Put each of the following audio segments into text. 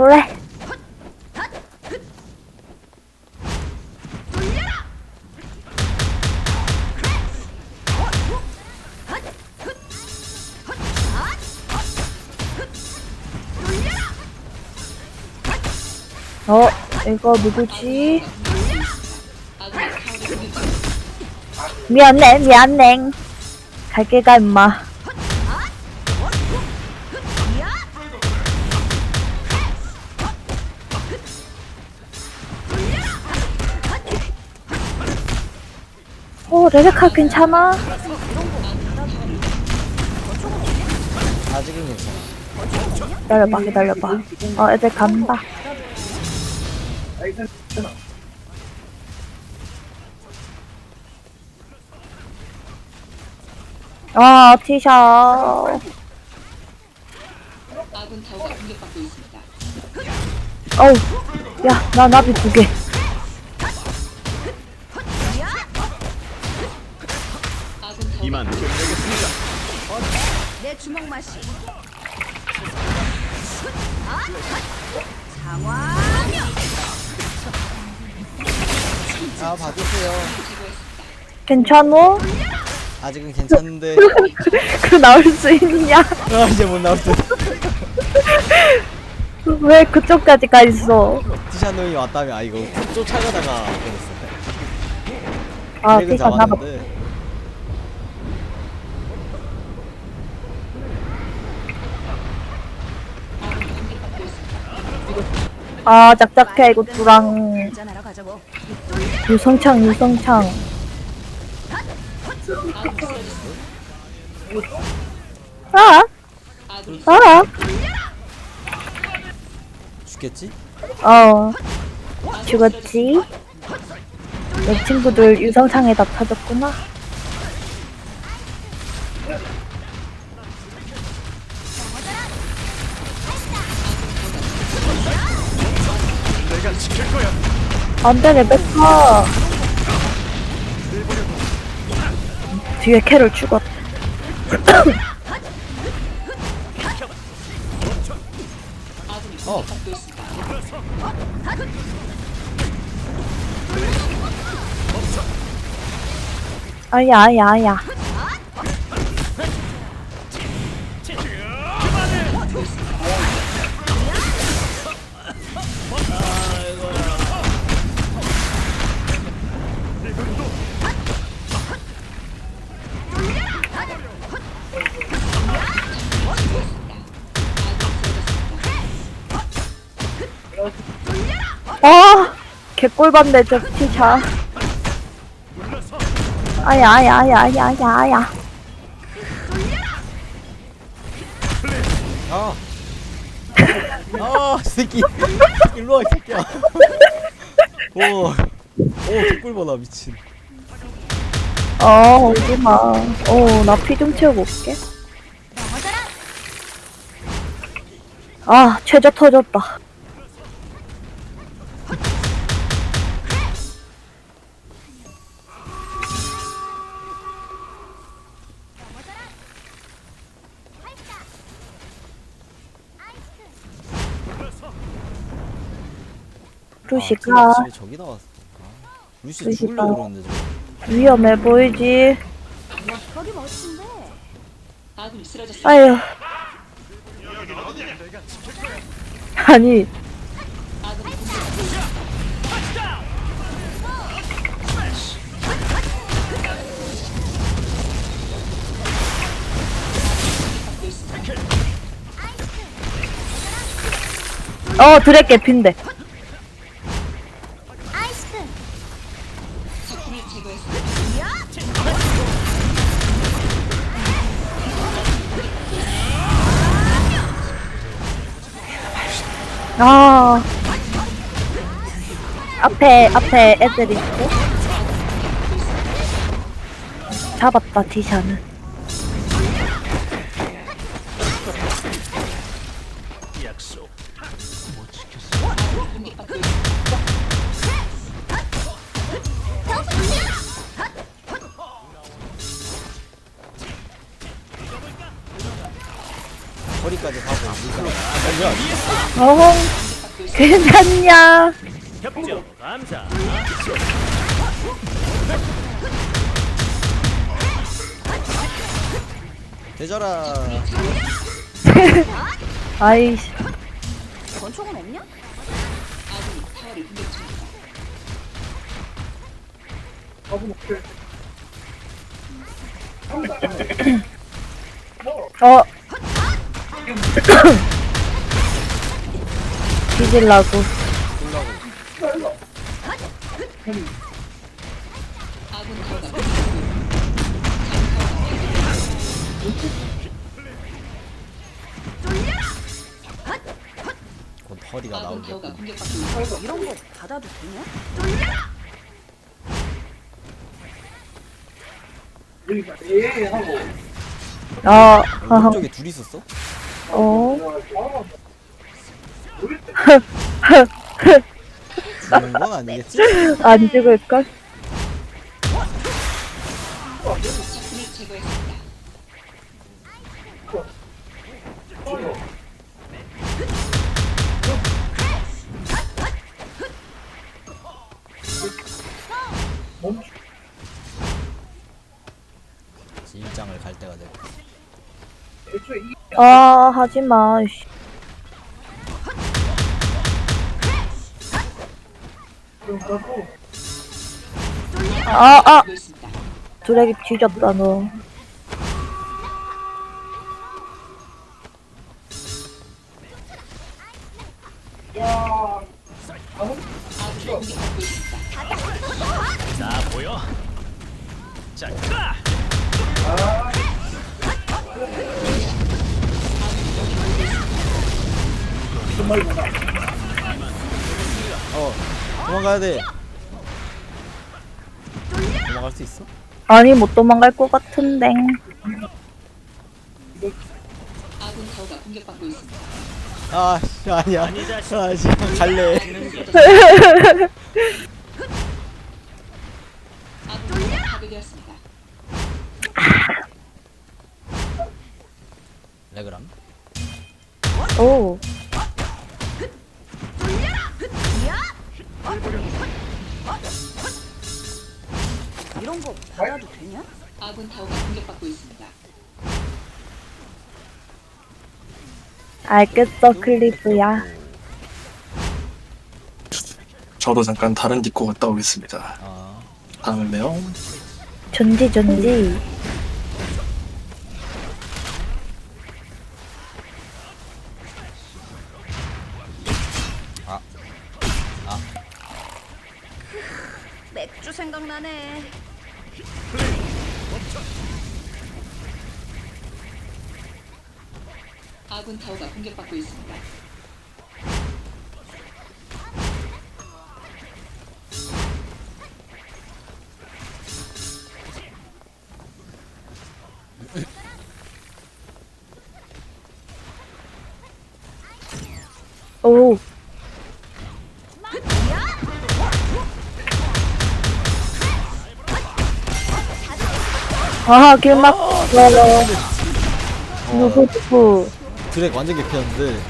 그래. 어, 이거 누구지? 미안해, 미안해. 갈게 가, 임마. 어, 레베카 괜찮아? 아직은 괜찮아. 기다려봐, 기다려봐. 어, 애들 간다. 아, 티셔. 아군 타워가 공격받고 있습니다. 어우, 야, 나 나비 두 개. 이만 끝내겠습니다. 내 주먹 맛이 아 봐주세요. 괜찮어? 아직은 괜찮은데. 그 나올 수 있냐? 아 이제 못 나올 듯. 왜 그쪽까지 가 있어? 티샤노이 왔다며 아 이거 쫓아가다가 그랬어. 아. 잡았는데. 아, 짝짝해, 이거 두랑. 유성창, 유성창. 아, 아, 죽겠지? 어. 죽었지? 내 친구들 유성창에다 터졌구나. 내가 지킬 거야. 안 돼, 레베카. 뒤에 캐를 죽었. 어. 아야, 아야, 아야. 아, 개꿀반대 저 티샤. 아야, 아야, 아야, 아야, 아야, 아야. 아. 아, 이 새끼. 일로 와, 이 새끼야. 오. 오, 개꿀 보다 미친. 어, 오지 마. 어, 나 피 좀 채우고 올게. 아, 최저 터졌다. 루시가 아, 저기 나왔어. 아, 루시 루시가. 죽으려고 그러는데 저. 위험해 보이지? 거기 멋진데 아군이 쓰러졌습니다. 아유. 아니, 아군이. 어, 드랙 개핀데. 앞에, 앞에 애들 있고. 잡았다, 디샤는. 허리까지 가고. 있습니다. 괜찮냐? 협조 감사. 되져라 아이씨. 권총은 없냐? 어. 뒤질라고. 있습니다. 곧 허리가 나오겠군. 이런 거 받아도 되냐? 아, 어, 하하. 오른쪽에 둘 있었어? 어. 죽는 건 아니겠지? 안 죽을걸? 진장을 갈 때가 됐고 아, 하지 마. 씨. 아, 아! 드래기 뒤졌다, 너. 자 보여. 자 가. 어 도망가야 돼 도망갈 수 있어? 아니, 못 도망갈 것 같은데. 아군 타워가 공격받고 있습니다. 아 씨, 아니야 아니다, 아 지금 갈래 아군 타워가 파괴되었습니다. 레그람 오. 이런 거 받아도 되냐? 아군 타워가 공격받고 있습니다. 알겠어, 클리브야. 저도 잠깐 다른 디코 갔다 오겠습니다. 아 다음에 봬요. 전지, 전지. 있습니다. 오. 아, 길막, 러러. 누구, 누구. 드랙 완전 개피였는데.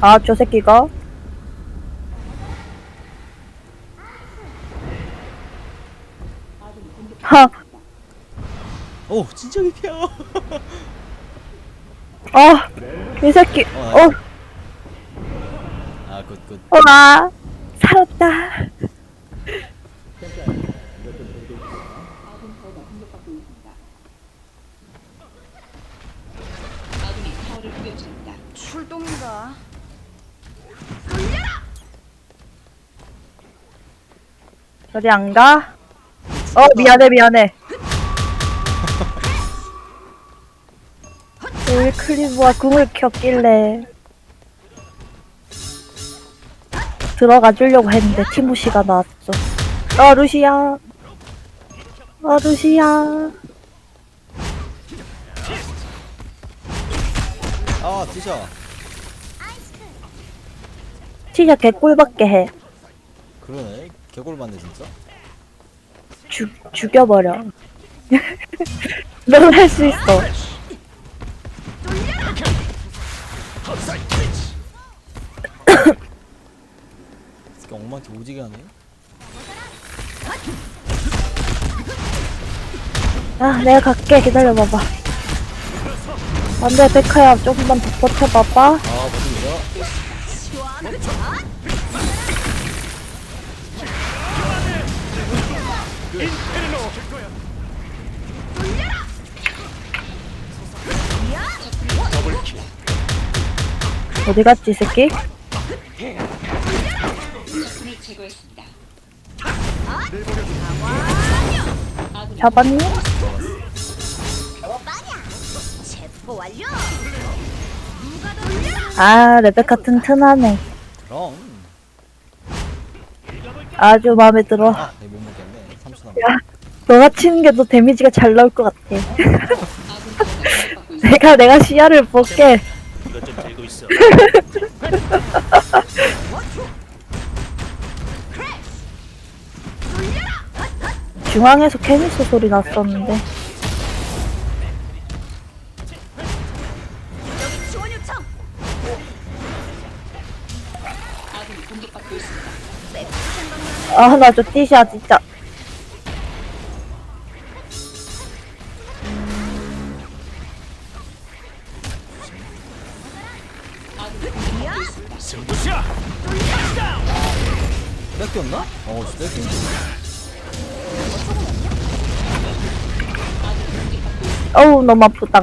아, 저 새끼가? 하, 오 진짜 개피야. 아, 이 새끼, 어, 아 굿굿 와, 살았다. 아군 타워가 공격받고 있습니다. 아군이 타워를 공격 중입니다. 출동인가? 저리 안 가? 어, 미안해, 미안해. 왜 클리브가 궁을 켰길래. 들어가 주려고 했는데 티모시가 나왔어. 어, 루시야. 어, 루시야. 아 티샤 진짜 개꿀밖에 해. 그러네 개골 맞네 진짜 죽, 죽여버려. 넌 할 수 있어. 새끼 엉망티 오지게 하네 아, 내가 갈게. 기다려봐봐. 안 돼, 백화야. 조금만 더 버텨봐봐. 아 버팁니다 어디 갔지, 이 새끼? 잡았니? 아, 레베카 튼튼하네. 그럼 아주 마음에 들어. 아 못 먹겠네 30 남았 야, 너가 치는 게더 데미지가 잘 나올 것 같아. 내가, 내가 시야를 볼게. 이것 좀 들고 있어. 중앙에서 케미스 소리 났었는데. 아, 나저 띠샤, 진짜. 너무 아프다.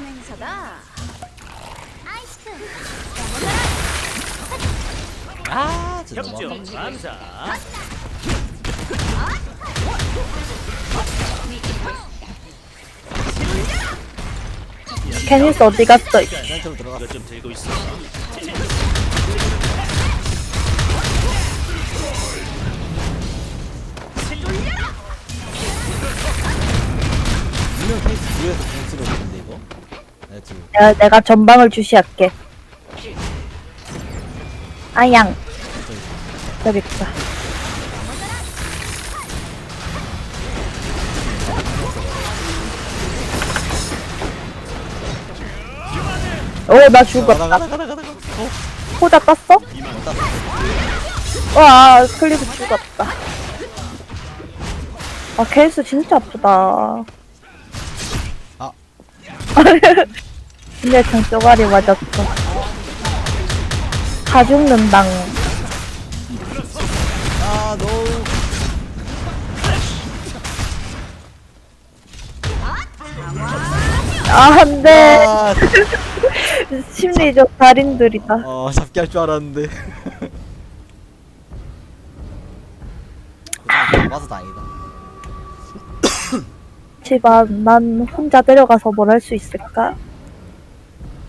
행사다. 아 진짜 협조 너무 아깝네 감사. 케미스 어디 갔어? 센터로 들어갔어 이것 좀 들고 있어. 분명 케이스 뒤에서 공쓰고 있는데 이거 네 지금 내가, 내가 전방을 주시할게. 아양. 저기 있다. 오, 나 죽었다. 가다 가다 가다 가다 가다 호자 땄어? 와, 클리브 죽었다. 아, 케이스 진짜 아프다. 아. 근데 전 쪼가리 맞았어. 다 죽는 당. 아 노. 아, 안 돼. 아, 심리적 달인들이다. 어 잡기 할 줄 알았는데. 맞아 다행이다. 집안, 난 혼자 데려가서 뭘 할 수 있을까?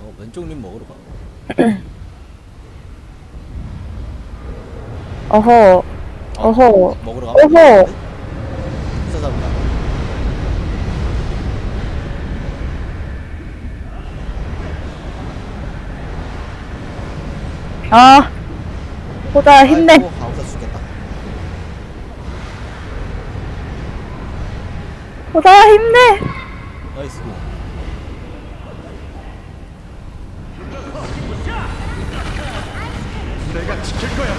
어 왼쪽 림 먹으러 가. 어허, 어허, 먹으러 가. 어허. 잡다. 아. 호자 힘내. 아이고, 가오사 죽겠다. 호자 힘내. 나이스. 내가 지킬 거야.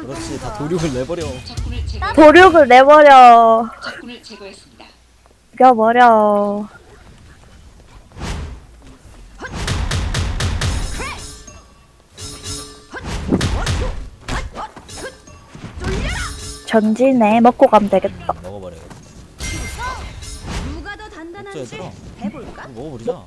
그렇지 다 도륙을 내버려. 적군을 제거 도륙을 내버려. 적군을 제거했습니다. 죽여버려. 전진해. 먹고 가면 되겠다. 얘들아. 해볼까? 이거 먹어버리자. 야,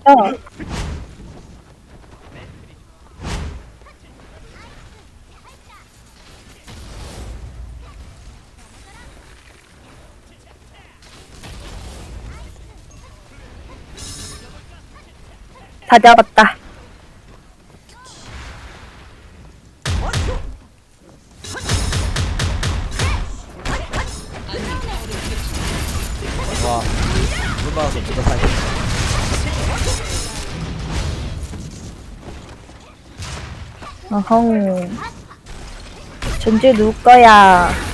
다 잡았다. 두다 살겠다. 어흥. 전지 누울 거야.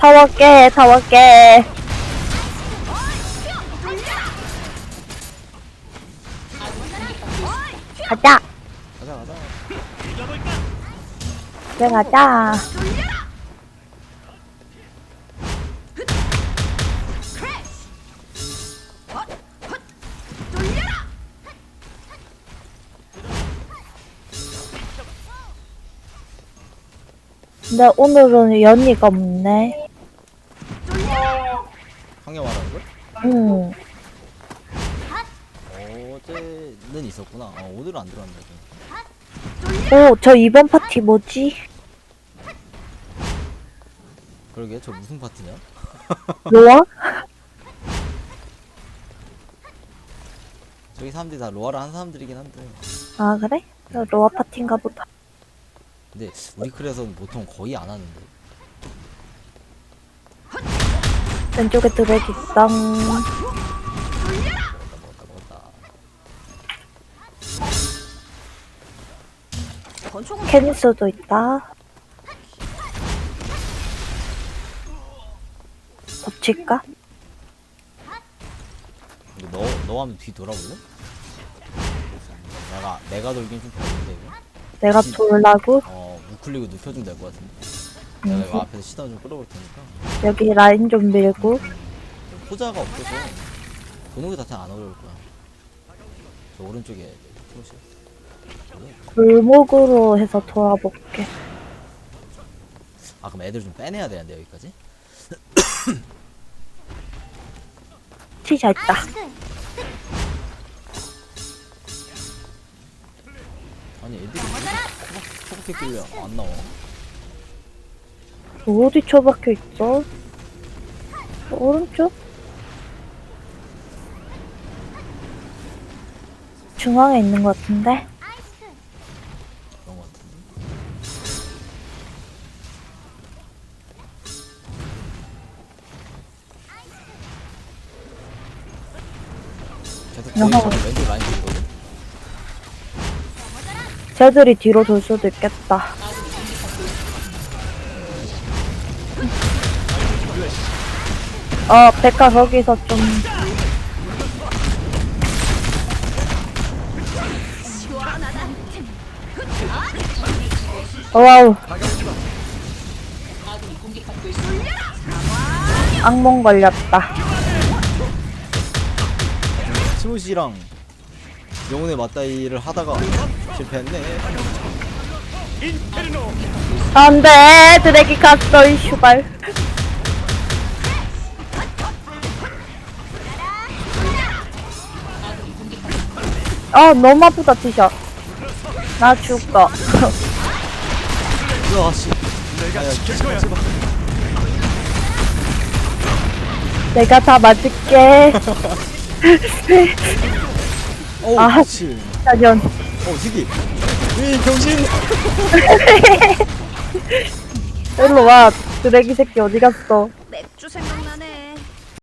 타워 깨, 타워 깨. 가자. 가자 가자 그래, 가자. 근데 오늘은 연이가 없네. 걸? 응. 어제는 있었구나 어, 오늘은 안 들어왔네 오, 저 이번 파티 뭐지? 그러게 저 무슨 파티냐? 로아? 저기 사람들이 다 로아를 한 사람들이긴 한데 아, 그래? 로아 파티인가 보다. 근데 우리 클에서는 보통 거의 안 하는데 왼쪽에 드랙 있당. 캐니스도 있다. 덮칠까? 근데 너, 너 하면 뒤 돌아볼래? 내가 내가 돌긴 좀 별론데 이거 내가 돌라고? 어 우클릭을 눕혀주면 될 것 같은데 음, 내가 이거 앞에서 시선 좀 끌어볼 테니까 여기 라인 좀 밀고. 포자가 없어서 도는 게 자체 안 어려울 거야 저 오른쪽에 프로시 골목으로 해서 돌아볼게. 아 그럼 애들 좀 빼내야 되는데 여기까지? 티샤 있다. 아니 애들이 초박, 초박했길래 안 나와 어디 처박혀 있어? 오른쪽? 중앙에 있는 것 같은데? 계속 거기 왼쪽 라인? 쟤들이 뒤로 돌 수도 있겠다. 어, 백화 거기서 좀. 와우. 악몽 걸렸다. 스무시랑 영혼의 맞다이를 하다가 실패했네 안 돼! 드래기 갔어, 이 슈발. 아, 너무 아프다, 티셔. 나 죽어. 으아 씨 내가 지킬 거야. 내가 다 맞을게. 어우 아. 씨 자년. 어 새끼 이 병신 일로 와. 드래기 새끼 어디 갔어? 맥주 생각나네.